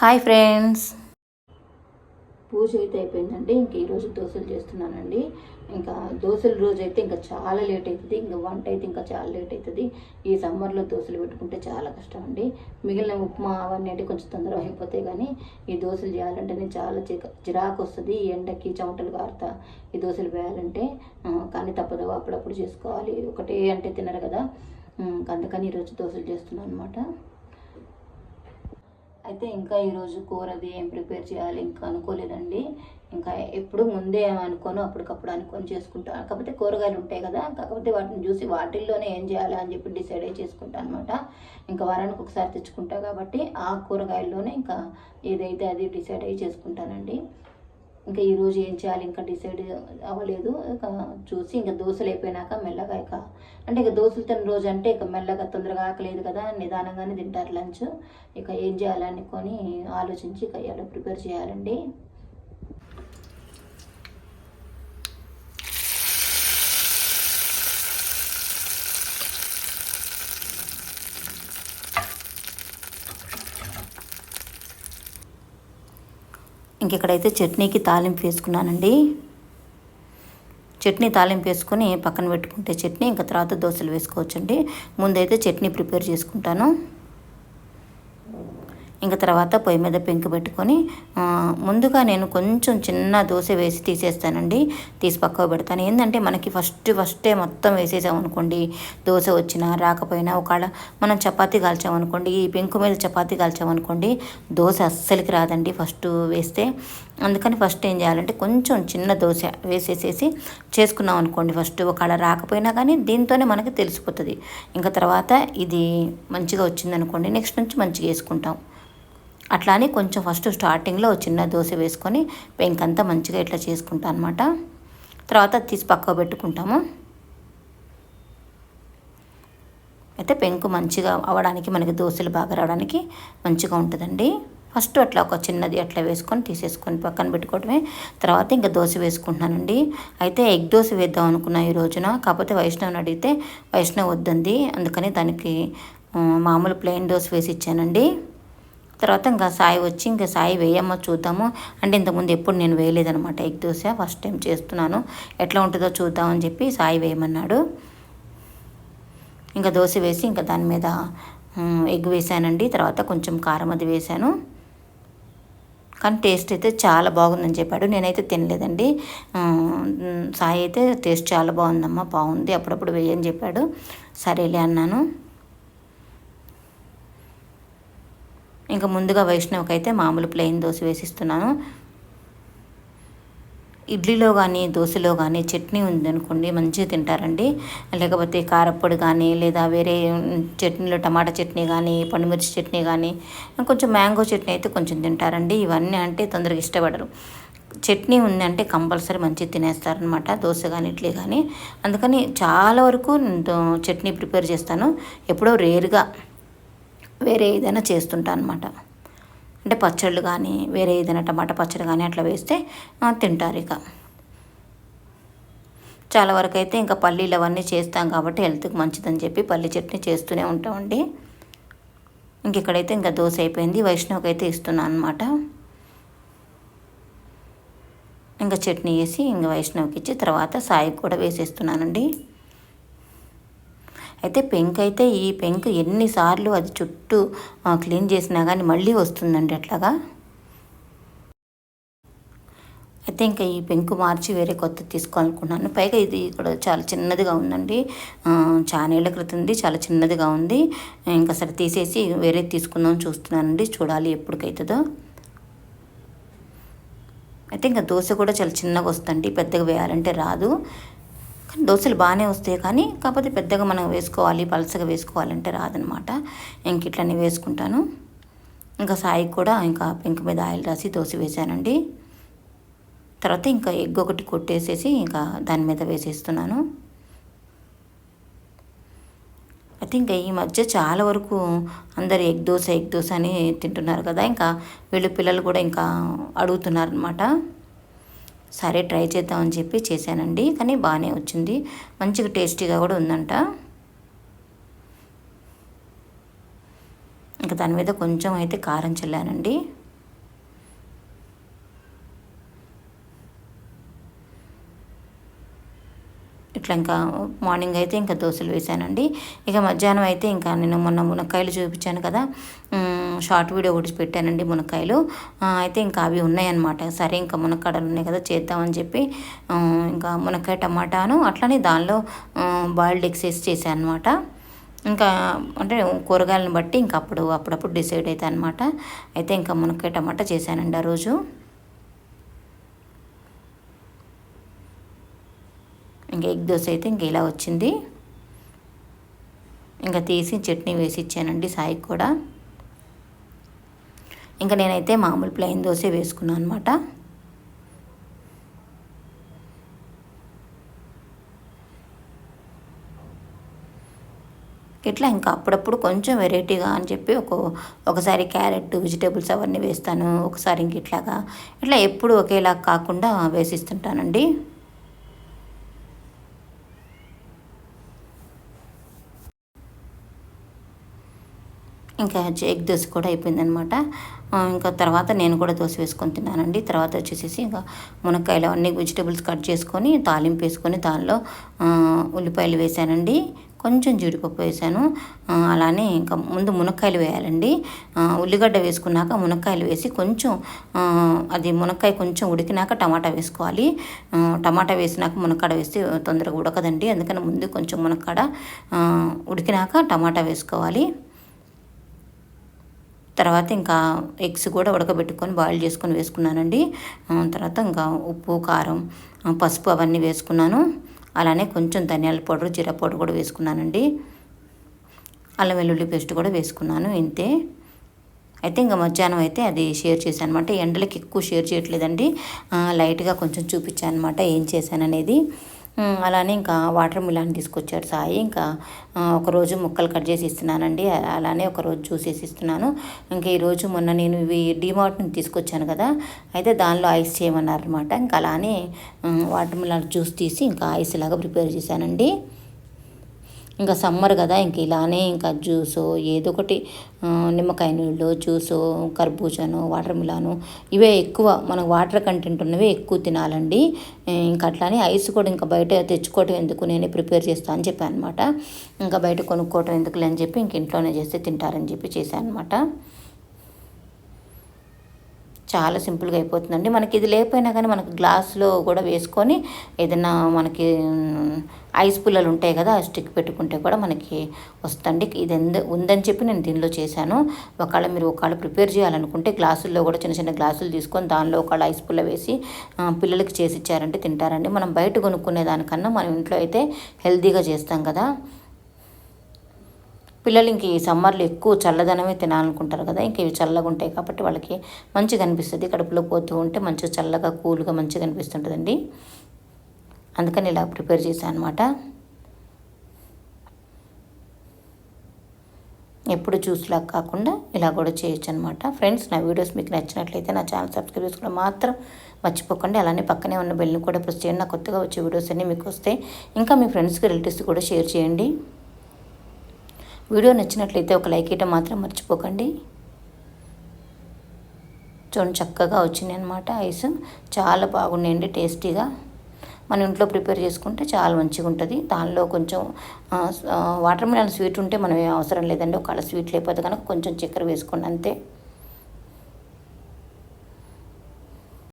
Hi friends. పూజ అయితే అయిపోయిందండి. ఇంక ఈరోజు దోశలు చేస్తున్నానండి. ఇంకా దోశల రోజు అయితే ఇంకా చాలా లేట్ అవుతుంది ఇంకా వంట అయితే ఇంకా చాలా లేట్ అవుతుంది ఈ సమ్మర్లో దోశలు పెట్టుకుంటే చాలా కష్టం అండి. మిగిలిన ఉప్మా అవన్నీ అంటే కొంచెం తొందరగా అయిపోతాయి కానీ ఈ దోశలు చేయాలంటేనే చాలా చిరాకు వస్తుంది. ఈ ఎండకి చెమటలు కారుతా ఈ దోశలు వేయాలంటే కానీ తప్పదు. అప్పుడప్పుడు చేసుకోవాలి. ఒకటే అంటే తినరు కదా. అందుకని ఈరోజు దోశలు చేస్తున్నాను అనమాట అయితే ఇంకా ఈరోజు కూరది ఏం ప్రిపేర్ చేయాలి ఇంకా అనుకోలేదండి. ఇంకా ఎప్పుడు ముందే అనుకోను అప్పటికప్పుడు అనుకొని చేసుకుంటాను కాకపోతే కూరగాయలు ఉంటాయి కదా కాకపోతే వాటిని చూసి వాటిల్లోనే ఏం చేయాలి అని చెప్పి డిసైడ్ అయ్యి చేసుకుంటాను అనమాట ఇంకా వారానికి ఒకసారి తెచ్చుకుంటా కాబట్టి ఆ కూరగాయల్లోనే ఇంకా ఏదైతే అది డిసైడ్ అయ్యి చేసుకుంటానండి. ఇంకా ఈరోజు ఏం చేయాలి? ఇంకా డిసైడ్ అవ్వలేదు. ఇక చూసి ఇంకా దోశలు అయిపోయినాక మెల్లగా ఇక అంటే ఇక దోశలు తిన్న రోజు అంటే ఇక మెల్లగా తొందరగా ఆకలేదు కదా నిదానంగానే తింటారు లంచ్. ఇక ఏం చేయాలనుకొని ఆలోచించి ఇక ఎలా ప్రిపేర్ చేయాలండి. ఇంక ఇక్కడైతే చట్నీకి తాలింపు వేసుకున్నానండి? చట్నీ తాలింపు వేసుకొని పక్కన పెట్టుకుంటే చట్నీ ఇంకా తర్వాత దోశలు వేసుకోవచ్చండి. ముందైతే చట్నీ ప్రిపేర్ చేసుకుంటాను. ఇంకా తర్వాత పొయ్యి మీద పెంకు పెట్టుకొని ముందుగా నేను కొంచెం చిన్న దోశ వేసి తీసేస్తానండి. తీసి పక్కకు పెడతాను. ఏంటంటే మనకి ఫస్ట్ ఫస్టే మొత్తం వేసేసామనుకోండి దోశ వచ్చినా రాకపోయినా ఒకవేళ మనం చపాతీ కాల్చామనుకోండి ఈ పెంకు మీద చపాతీ కాల్చామనుకోండి దోశ అస్సలకి రాదండి ఫస్ట్ వేస్తే. అందుకని ఫస్ట్ ఏం చేయాలంటే కొంచెం చిన్న దోశ వేసేసేసి చేసుకున్నాం అనుకోండి ఫస్ట్. ఒకవేళ రాకపోయినా కానీ దీంతోనే మనకి తెలిసిపోతుంది. ఇంకా తర్వాత ఇది మంచిగా వచ్చిందనుకోండి నెక్స్ట్ నుంచి మంచిగా వేసుకుంటాం. అట్లానే కొంచెం ఫస్ట్ స్టార్టింగ్లో చిన్న దోశ వేసుకొని పెంకంతా మంచిగా ఇట్లా చేసుకుంటాం అనమాట తర్వాత అది తీసి పక్కకు పెట్టుకుంటాము. అయితే పెంకు మంచిగా అవ్వడానికి మనకి దోశలు బాగా రావడానికి మంచిగా ఉంటుందండి. ఫస్ట్ అట్లా ఒక చిన్నది అట్లా వేసుకొని తీసేసుకొని పక్కన పెట్టుకోవడమే. తర్వాత ఇంకా దోశ వేసుకుంటున్నానండి. అయితే ఎగ్ దోశ వేద్దాం అనుకున్నా ఈ రోజున. కాకపోతే వైష్ణవ్ని అడిగితే వైష్ణవ్ వద్దంది అందుకని దానికి మామూలు ప్లెయిన్ దోశ వేసి ఇచ్చానండి. తర్వాత ఇంకా సాయి వచ్చి ఇంకా సాయి వేయమ్మ చూద్దాము. అంటే ఇంతకుముందు ఎప్పుడు నేను వేయలేదనమాట ఎగ్ దోశ. ఫస్ట్ టైం చేస్తున్నాను. ఎట్లా ఉంటుందో చూద్దామని చెప్పి సాయి వేయమన్నాడు. ఇంకా దోశ వేసి ఇంకా దాని మీద ఎగ్ వేసానండి. తర్వాత కొంచెం కారం అది వేసాను. కానీ టేస్ట్ అయితే చాలా బాగుందని చెప్పాడు. నేనైతే తినలేదండి. సాయి అయితే టేస్ట్ చాలా బాగుందమ్మా బాగుంది. అప్పుడప్పుడు వేయని చెప్పాడు. సరేలే అన్నాను. ఇంకా ముందుగా వైష్ణవ్కి అయితే మామూలు ప్లెయిన్ దోశ వేసిస్తున్నాను. ఇడ్లీలో కానీ దోశలో కానీ చట్నీ ఉందనుకోండి మంచిగా తింటారండి. లేకపోతే కారప్పొడి కానీ లేదా వేరే చట్నీలో టమాటా చట్నీ కానీ పండుమిర్చి చట్నీ కానీ కొంచెం మ్యాంగో చట్నీ అయితే కొంచెం తింటారండి. ఇవన్నీ అంటే తొందరగా ఇష్టపడరు. చట్నీ ఉందంటే కంపల్సరీ మంచిగా తినేస్తారనమాట దోశ కానీ ఇడ్లీ కానీ అందుకని చాలా వరకు చట్నీ ప్రిపేర్ చేస్తాను. ఎప్పుడో రేరుగా. వేరే ఏదైనా చేస్తుంటా అనమాట అంటే పచ్చళ్ళు కానీ వేరే ఏదైనా టమాటా పచ్చడి కానీ అట్లా వేస్తే తింటారు ఇక. చాలా వరకు అయితే ఇంకా పల్లీలు అవన్నీ చేస్తాం కాబట్టి హెల్త్కి మంచిదని చెప్పి పల్లి చట్నీ చేస్తూనే ఉంటామండి ఇంక ఇక్కడైతే ఇంకా దోశ అయిపోయింది వైష్ణవ్కి అయితే ఇస్తున్నాను అనమాట ఇంకా చట్నీ వేసి ఇంకా వైష్ణవ్కి ఇచ్చి తర్వాత సాయికి కూడా వేసేస్తున్నానండి. అయితే పెంక్ అయితే ఈ పెంక్ ఎన్నిసార్లు అది చుట్టూ క్లీన్ చేసినా కానీ మళ్ళీ వస్తుందండి అట్లాగా? అయితే ఇంకా ఈ పెంకు మార్చి వేరే కొత్త తీసుకోవాలనుకున్నాను పైగా ఇది కూడా చాలా చిన్నదిగా ఉందండి. చాలా ఏళ్ళ క్రితంది చాలా చిన్నదిగా ఉంది. ఇంకా సరే తీసేసి వేరే తీసుకుందాం చూస్తున్నానండి చూడాలి ఎప్పటికైతుందో. అయితే ఇంకా దోశ కూడా చాలా చిన్నగా వస్తుంది పెద్దగా వేయాలంటే రాదు. కానీ దోశలు బాగానే వస్తాయి కానీ కాకపోతే పెద్దగా మనం వేసుకోవాలి పలసగా వేసుకోవాలంటే రాదనమాట. ఇంక ఇట్లనే వేసుకుంటాను. ఇంకా సాయికి కూడా ఇంకా పెంక మీద ఆయిల్ రాసి దోశ వేసానండి తర్వాత ఇంకా ఎగ్ ఒకటి కొట్టేసేసి ఇంకా దాని మీద వేసేస్తున్నాను. అయితే ఇంకా ఈ మధ్య చాలా వరకు అందరు ఎగ్ దోశ ఎగ్ దోశ అని తింటున్నారు కదా ఇంకా వీళ్ళు పిల్లలు కూడా ఇంకా అడుగుతున్నారు అనమాట సరే ట్రై చేద్దామని చెప్పి చేశానండి. కానీ బాగానే వచ్చింది. మంచిగా టేస్టీగా కూడా ఉందంట. ఇంకా దాని మీద కొంచెం అయితే కారం చల్లానండి. ఇట్లా ఇంకా మార్నింగ్ అయితే ఇంకా దోశలు వేసానండి ఇక మధ్యాహ్నం అయితే ఇంకా నేను మొన్న మునక్కాయలు చూపించాను కదా. షార్ట్ వీడియో ఒకటి పెట్టానండి మునక్కాయలు. అయితే ఇంకా అవి ఉన్నాయన్నమాట. సరే ఇంకా మునక్కాడలు ఉన్నాయి కదా చేద్దామని చెప్పి ఇంకా మునక్కాయ టమాటాను అట్లనే దానిలో బాయిల్డ్ ఎగ్స్ వేసి చేశాను అనమాట ఇంకా అంటే కూరగాయలను బట్టి ఇంకా అప్పుడు అప్పుడప్పుడు డిసైడ్ అవుతాయి అనమాట అయితే ఇంకా మునక్కాయ టమాటా చేశానండి ఆ రోజు. ఇంకా ఎగ్ దోశ అయితే ఇంక ఇలా వచ్చింది. ఇంకా తీసి చట్నీ వేసి ఇచ్చానండి సాయికి కూడా. ఇంకా నేనైతే మామూలు ప్లెయిన్ దోశ వేసుకున్నాను అనమాట ఇట్లా ఇంకా అప్పుడప్పుడు కొంచెం వెరైటీగా అని చెప్పి ఒక ఒకసారి క్యారెట్ వెజిటేబుల్స్ అవన్నీ వేస్తాను. ఒకసారి ఇంక ఇట్లాగా ఇట్లా ఎప్పుడు ఒకేలా కాకుండా వేసిస్తుంటానండి. ఇంకా ఎగ్ దోశ కూడా అయిపోయిందనమాట ఇంకా తర్వాత నేను కూడా దోశ వేసుకొని తిన్నానండి. తర్వాత వచ్చేసేసి ఇంకా మునక్కాయలు అన్ని వెజిటేబుల్స్ కట్ చేసుకొని తాలింపు వేసుకొని దానిలో ఉల్లిపాయలు వేసానండి. కొంచెం జీడిపప్పు వేసాను. అలానే ఇంకా ముందు మునక్కాయలు వేయాలండి. ఉల్లిగడ్డ వేసుకున్నాక మునక్కాయలు వేసి కొంచెం అది మునక్కాయ కొంచెం ఉడికినాక టమాటా వేసుకోవాలి. టమాటా వేసినాక మునక్కాడ వేస్తే తొందరగా ఉడకదండి. అందుకని ముందు కొంచెం మునక్కాడ ఉడికినాక టమాటా వేసుకోవాలి. తర్వాత ఇంకా ఎగ్స్ కూడా ఉడకబెట్టుకొని బాయిల్ చేసుకొని వేసుకున్నానండి. తర్వాత ఇంకా ఉప్పు కారం పసుపు అవన్నీ వేసుకున్నాను. అలానే కొంచెం ధనియాల పౌడర్ జీరా పౌడర్ కూడా వేసుకున్నానండి. అల్లం వెల్లుల్లి పేస్ట్ కూడా వేసుకున్నాను ఇంతే. అయితే ఇంకా మధ్యాహ్నం అయితే అది షేర్ చేశాను అనమాట ఎండలకి ఎక్కువ షేర్ చేయట్లేదండి. లైట్గా కొంచెం చూపించాను అనమాట ఏం చేశాను అనేది అలానే ఇంకా వాటర్ మిలాన్ తీసుకొచ్చాడు సాయి. ఇంకా ఒకరోజు ముక్కలు కట్ చేసి ఇస్తున్నానండి. అలానే ఒకరోజు జ్యూస్ వేసి ఇస్తున్నాను. ఇంకా ఈరోజు మొన్న నేను ఇవి డిమార్ట్ నుంచి తీసుకొచ్చాను కదా అయితే దానిలో ఐస్ చేయమన్నారు అనమాట ఇంకా అలానే వాటర్ మిలాన్ జ్యూస్ తీసి ఇంకా ఐస్ లాగా ప్రిపేర్ చేశానండి. ఇంకా సమ్మర్ కదా ఇంక ఇలానే ఇంకా జ్యూసో ఏదో ఒకటి నిమ్మకాయ నీళ్ళు జ్యూస్ కర్బూజాను వాటర్ మిలాను ఇవే ఎక్కువ మనకు వాటర్ కంటెంట్ ఉన్నవే ఎక్కువ తినాలండి. ఇంకా అట్లానే ఐస్ కూడా ఇంకా బయట తెచ్చుకోవటం ఎందుకు నేనే ప్రిపేర్ చేస్తాను అని చెప్పాను అనమాట ఇంకా బయట కొనుక్కోవటం ఎందుకులే అని చెప్పి ఇంక ఇంట్లోనే చేస్తే తింటారని చెప్పి చేశాను అనమాట చాలా సింపుల్గా అయిపోతుందండి. మనకి ఇది లేకపోయినా కానీ మనకి గ్లాస్లో కూడా వేసుకొని ఏదైనా మనకి ఐస్ పుల్లలు ఉంటాయి కదా ఆ స్టిక్ పెట్టుకుంటే కూడా మనకి వస్తుంది ఇది ఎందు ఉందని చెప్పి నేను దీనిలో చేశాను. ఒకవేళ మీరు ఒకవేళ ప్రిపేర్ చేయాలనుకుంటే గ్లాసుల్లో కూడా చిన్న చిన్న గ్లాసులు తీసుకొని దానిలో ఒకవేళ ఐస్ పుల్ల వేసి పిల్లలకి చేసి ఇచ్చారంటే తింటారండి. మనం బయట కొనుక్కునే దానికన్నా మనం ఇంట్లో అయితే హెల్తీగా చేస్తాం కదా. పిల్లలు ఇంక ఈ సమ్మర్లో ఎక్కువ చల్లదనమే తినాలనుకుంటారు కదా ఇంక ఇవి చల్లగా ఉంటాయి కాబట్టి వాళ్ళకి మంచిగా అనిపిస్తుంది. కడుపులో పోతూ ఉంటే మంచిగా చల్లగా కూల్గా మంచిగా అనిపిస్తుంటుందండి. అందుకని ఇలా ప్రిపేర్ చేశాను అనమాట ఎప్పుడు జ్యూస్లా కాకుండా ఇలా కూడా చేయొచ్చు అనమాట ఫ్రెండ్స్ నా వీడియోస్ మీకు నచ్చినట్లయితే నా ఛానల్ సబ్స్క్రైబ్ చేసుకోవడం మాత్రం మర్చిపోకండి. అలానే పక్కనే ఉన్న బెల్ని కూడా ప్రెస్ చేయండి. నా కొత్తగా వచ్చే వీడియోస్ అన్నీ మీకు వస్తాయి ఇంకా మీ ఫ్రెండ్స్కి రిలేటివ్స్ కూడా షేర్ చేయండి. వీడియో నచ్చినట్లయితే ఒక లైక్ ఇవ్వటం మాత్రం మర్చిపోకండి. చూడండి చక్కగా వచ్చినాయి అనమాట ఐస్. చాలా బాగున్నాయండి టేస్టీగా. మన ఇంట్లో ప్రిపేర్ చేసుకుంటే చాలా మంచిగా ఉంటుంది. దానిలో కొంచెం వాటర్ మిలన్ స్వీట్ ఉంటే మనం ఏం అవసరం లేదండి. ఒకవేళ స్వీట్ లేకపోతే కనుక కొంచెం చక్కెర వేసుకోండి అంతే.